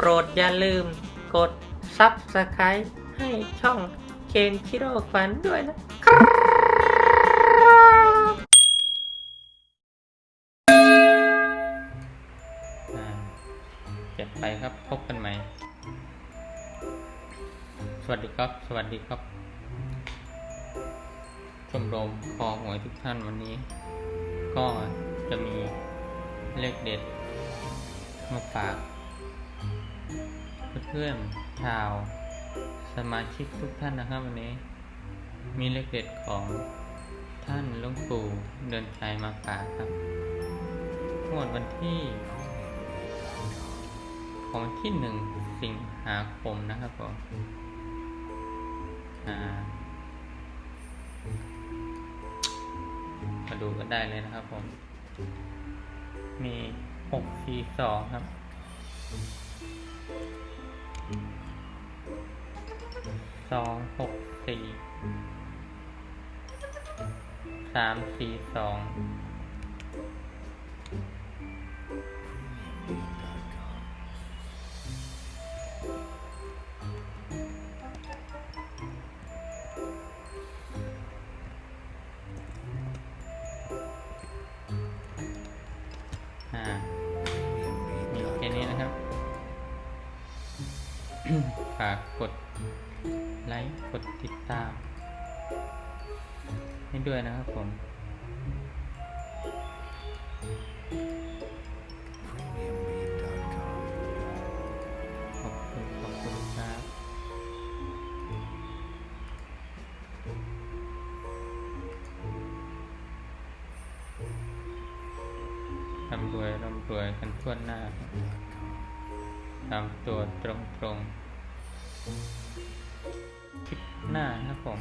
โปรดอย่าลืมกด Subscribe ให้ช่องเคนชิโร่ฟันด้วยนะครับอ่าเก็บไปครับพบกันใหม่ สวัสดีครับ สวัสดีครับ ชมรมคอหวยทุกท่านวันนี้ ก็จะมีเลขเด็ดมาฝาก เพื่อนชาวสมาชิกทุกท่านนะครับวันนี้ มีเลขเด็ดของท่านลวงปู่เดินชัยมาฝากครับงวดวันที่ ของที่หนึ่งสิงหาคมนะครับผมมาดูกันได้เลยนะครับผม มีหกสี่สองครับ สองหกสี่สามสี่สองมีแค่นี้นะครับฝากกด ไลค์ กดติดตาม ให้ด้วยนะครับผมขอบคุณ ขอบคุณครับร่ำรวยร่ำรวยกันทั่วหน้าตามตัวตรงตรงๆ คลิปหน้าครับผม